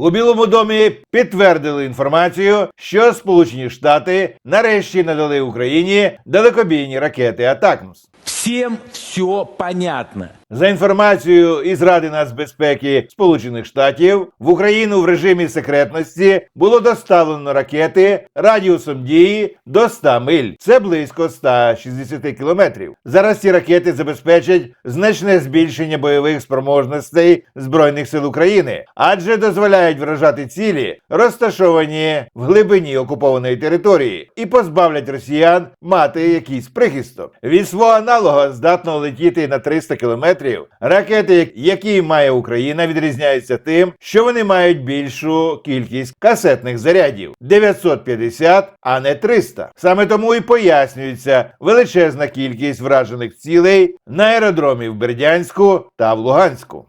У Білому домі підтвердили інформацію, що Сполучені Штати нарешті надали Україні далекобійні ракети Атакмс. Всем все понятно. За інформацією із Ради нацбезпеки Сполучених Штатів в Україну в режимі секретності було доставлено ракети радіусом дії до 100 миль. Це близько 160 кілометрів. Зараз ці ракети забезпечать значне збільшення бойових спроможностей збройних сил України, адже дозволяють вражати цілі, розташовані в глибині окупованої території, і позбавлять росіян мати якийсь прихисток. Від свого аналога здатно летіти на 300 кілометрів. Ракети, які має Україна, відрізняються тим, що вони мають більшу кількість касетних зарядів 950, а не 300. Саме тому і пояснюється величезна кількість вражених цілей на аеродромі в Бердянську та в Луганську.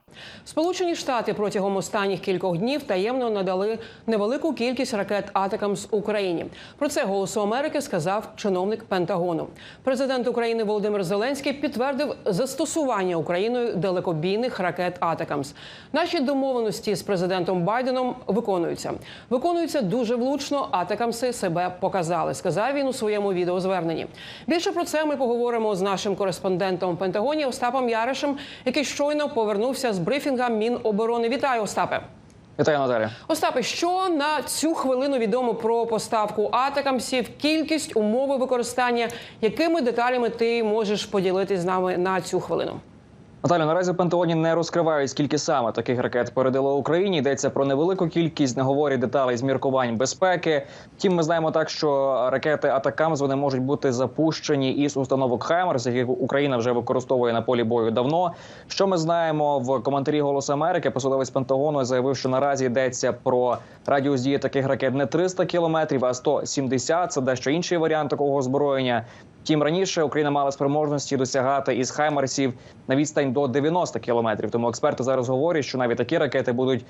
Сполучені Штати протягом останніх кількох днів таємно надали невелику кількість ракет Атакамс Україні. Про це голосу Америки сказав чиновник Пентагону. Президент України Володимир Зеленський підтвердив застосування Україною далекобійних ракет Атакамс. Наші домовленості з президентом Байденом виконуються. Виконуються дуже влучно. Атакамси себе показали. Сказав він у своєму відеозверненні. Більше про це ми поговоримо з нашим кореспондентом в Пентагоні Остапом Яришем, який щойно повернувся з брифінга Міноборони. Вітаю, Остапе. Вітаю, Наталя. Остапе, що на цю хвилину відомо про поставку атакамсів, кількість, умови використання, якими деталями ти можеш поділитись з нами на цю хвилину? Наталю, наразі в Пентагоні не розкривають, скільки саме таких ракет передало Україні. Йдеться про невелику кількість, не говорять деталей з міркувань безпеки. Втім, ми знаємо так, що ракети Атакамс вони можуть бути запущені із установок Хаймерс, які Україна вже використовує на полі бою давно. Що ми знаємо в коментарі «Голосу Америки? Посадовець Пентагону заявив, що наразі йдеться про радіус дії таких ракет не 300 кілометрів, а 170. Це дещо інший варіант такого озброєння. Втім, раніше Україна мала спроможності досягати із хаймарсів на відстань до 90 кілометрів. Тому експерти зараз говорять, що навіть такі ракети будуть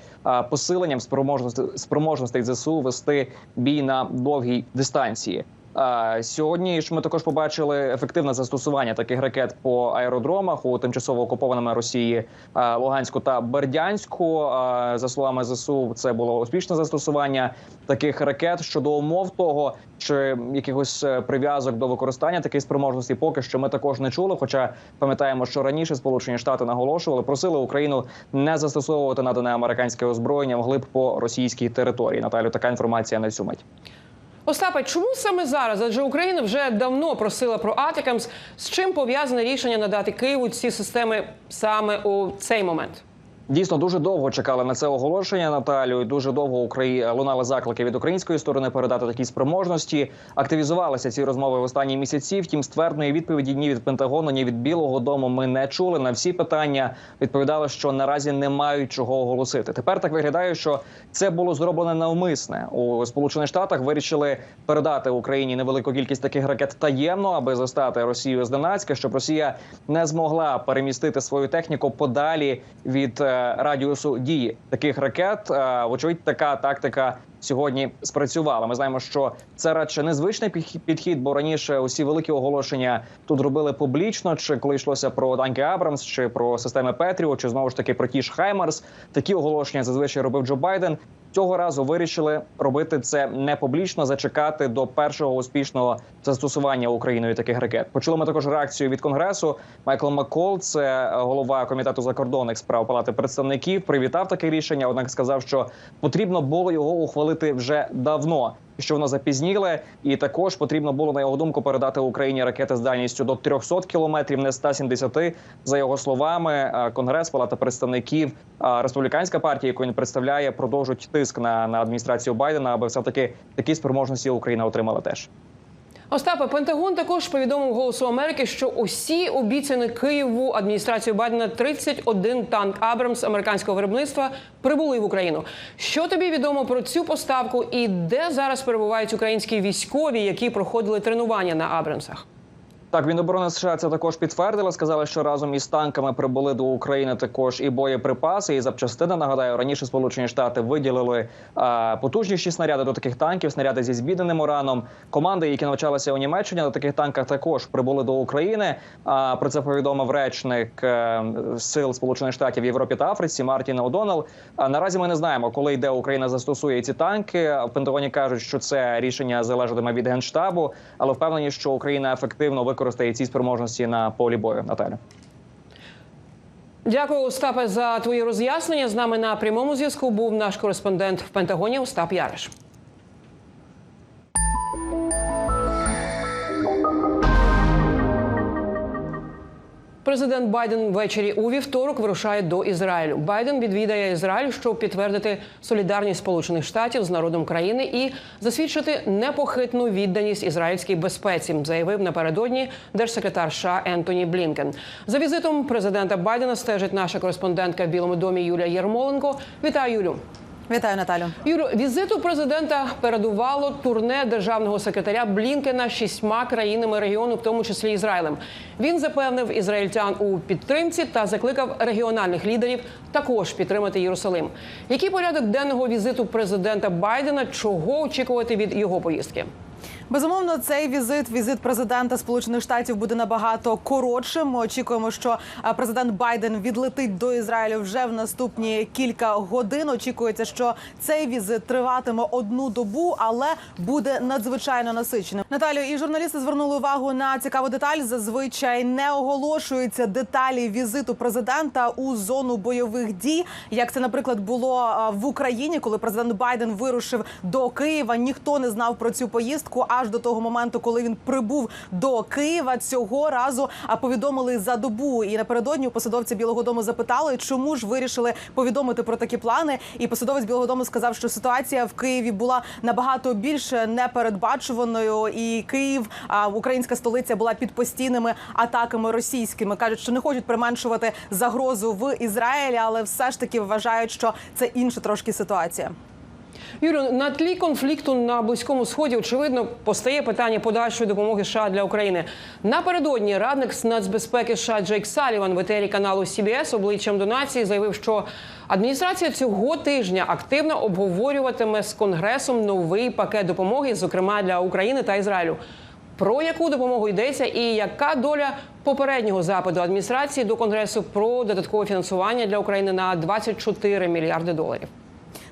посиленням спроможності спроможностей ЗСУ вести бій на довгій дистанції. Сьогодні ж ми також побачили ефективне застосування таких ракет по аеродромах у тимчасово окупованому Росії Луганську та Бердянську. За словами ЗСУ, це було успішне застосування таких ракет щодо умов того, чи якихось е, прив'язок до використання таких спроможностей, поки що ми також не чули. Хоча пам'ятаємо, що раніше Сполучені Штати наголошували, просили Україну не застосовувати надане американське озброєння вглиб по російській території. Наталю, така інформація на цю мить. Остапе, чому саме зараз? Адже Україна вже давно просила про Атакамс. З чим пов'язане рішення надати Києву ці системи саме у цей момент? Дійсно дуже довго чекали на це оголошення Наталю. і Дуже довго Украї... лунали заклики від української сторони передати такі спроможності. Активізувалися ці розмови в останні місяці. Втім, ствердної відповіді ні від Пентагону, ні від Білого Дому ми не чули. На всі питання відповідали, що наразі не мають чого оголосити. Тепер так виглядає, що це було зроблено навмисне. У Сполучених Штатах вирішили передати Україні невелику кількість таких ракет таємно, аби застати Росію зненацька, щоб Росія не змогла перемістити свою техніку подалі від е, радіусу дії таких ракет. Е, Вочевидь, така тактика сьогодні спрацювала. Ми знаємо, що це радше незвичний підхід, бо раніше усі великі оголошення тут робили публічно, чи коли йшлося про танки Абрамс, чи про системи Петріо, чи знову ж таки про ті ж Хаймарс. Такі оголошення зазвичай робив Джо Байден. Цього разу вирішили робити це не публічно, зачекати до першого успішного застосування Україною таких ракет. Почули ми також реакцію від конгресу. Майкл Маккол, це голова комітету закордонних справ Палати представників, привітав таке рішення. Однак сказав, що потрібно було його ухвалити вже давно. Що воно запізніле, і також потрібно було на його думку передати Україні ракети з дальністю до 300 кілометрів, не 170. За його словами, е, Конгрес, Палата представників, е, республіканська партія, яку він представляє, продовжують тиск на, на адміністрацію Байдена, аби все таки такі спроможності Україна отримала теж. Остапе, Пентагон також повідомив голосу Америки, що усі обіцяні Києву адміністрацію Байдена 31 танк Абрамс американського виробництва прибули в Україну. Що тобі відомо про цю поставку і де зараз перебувають українські військові, які проходили тренування на Абрамсах? Так, Міноборони США це також підтвердили. Сказали, що разом із танками прибули до України також і боєприпаси, і запчастини. Нагадаю, раніше Сполучені Штати виділили а, потужніші снаряди до таких танків, снаряди зі збідненим ураном. Команди, які навчалися у Німеччині на таких танках, також прибули до України. А про це повідомив речник е, сил Сполучених Штатів в Європі та Африці Мартін О'Доннелл. А наразі ми не знаємо, коли йде Україна застосує ці танки. В Пентагоні кажуть, що це рішення залежатиме від генштабу, але впевнені, що Україна ефективно використає ці спроможності на полі бою. Наталя. Дякую, Остапе, за твої роз'яснення. З нами на прямому зв'язку був наш кореспондент в Пентагоні Остап Яриш. Президент Байден ввечері у вівторок вирушає до Ізраїлю. Байден відвідає Ізраїль, щоб підтвердити солідарність Сполучених Штатів з народом країни і засвідчити непохитну відданість ізраїльській безпеці, заявив напередодні держсекретар США Ентоні Блінкен. За візитом президента Байдена стежить наша кореспондентка в Білому домі Юлія Єрмоленко. Вітаю, Юлю. Вітаю, Наталю. Юру, візиту президента передувало турне державного секретаря Блінкена шістьма країнами регіону, в тому числі Ізраїлем. Він запевнив ізраїльтян у підтримці та закликав регіональних лідерів також підтримати Єрусалим. Який порядок денного візиту президента Байдена? Чого очікувати від його поїздки? Безумовно, цей візит, візит президента Сполучених Штатів буде набагато коротшим. Ми очікуємо, що президент Байден відлетить до Ізраїлю вже в наступні кілька годин. Очікується, що цей візит триватиме одну добу, але буде надзвичайно насиченим. Наталю і журналісти звернули увагу на цікаву деталь. Зазвичай не оголошуються деталі візиту президента у зону бойових дій. Як це, наприклад, було в Україні, коли президент Байден вирушив до Києва. Ніхто не знав про цю поїздку аж до того моменту, коли він прибув до Києва. Цього разу повідомили за добу. І напередодні у посадовця Білого Дому запитали, чому ж вирішили повідомити про такі плани. І посадовець Білого Дому сказав, що ситуація в Києві була набагато більш непередбачуваною, і Київ, українська столиця, була під постійними атаками російськими. кажуть, що не хочуть применшувати загрозу в Ізраїлі, але все ж таки вважають, що це інша трошки ситуація. Юрію, на тлі конфлікту на близькому сході очевидно постає питання подальшої допомоги США для України. Напередодні радник з нацбезпеки США Джейк Саліван в етері каналу CBS обличчям до нації заявив, що адміністрація цього тижня активно обговорюватиме з конгресом новий пакет допомоги, зокрема для України та Ізраїлю. Про яку допомогу йдеться, і яка доля попереднього запиту адміністрації до конгресу про додаткове фінансування для України на 24 мільярди доларів?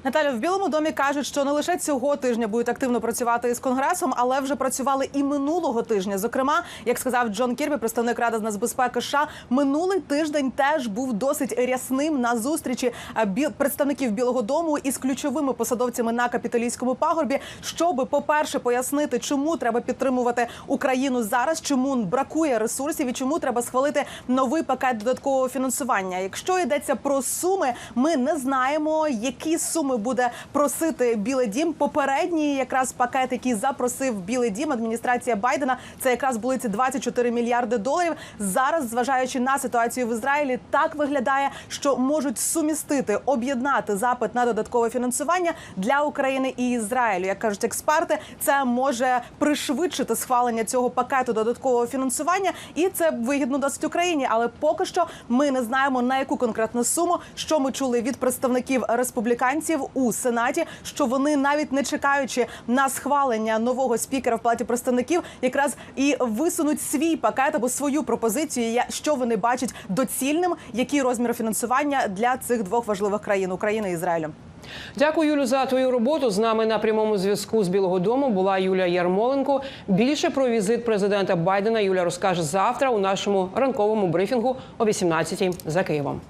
Наталя, в Білому домі кажуть, що не лише цього тижня будуть активно працювати із конгресом, але вже працювали і минулого тижня. Зокрема, як сказав Джон Кірбі, представник ради з нацбезпеки США, минулий тиждень теж був досить рясним на зустрічі бі- представників Білого Дому із ключовими посадовцями на капітолійському пагорбі, щоб, по-перше, пояснити, чому треба підтримувати Україну зараз, чому бракує ресурсів і чому треба схвалити новий пакет додаткового фінансування. Якщо йдеться про суми, ми не знаємо, які суми буде просити Білий Дім. Попередній якраз пакет, який запросив Білий Дім, адміністрація Байдена, це якраз були ці 24 мільярди доларів. Зараз, зважаючи на ситуацію в Ізраїлі, так виглядає, що можуть сумістити, об'єднати запит на додаткове фінансування для України і Ізраїлю. Як кажуть експерти, це може пришвидшити схвалення цього пакету додаткового фінансування, і це вигідно досить Україні. Але поки що ми не знаємо на яку конкретну суму, що ми чули від представників республіканців у сенаті, що вони навіть не чекаючи на схвалення нового спікера в палаті представників, якраз і висунуть свій пакет або свою пропозицію, що вони бачать доцільним, який розмір фінансування для цих двох важливих країн України і Ізраїлю. Дякую, Юлю, за твою роботу. З нами на прямому зв'язку з Білого Дому була Юлія Ярмоленко. Більше про візит президента Байдена Юля розкаже завтра у нашому ранковому брифінгу о 18-й за Києвом.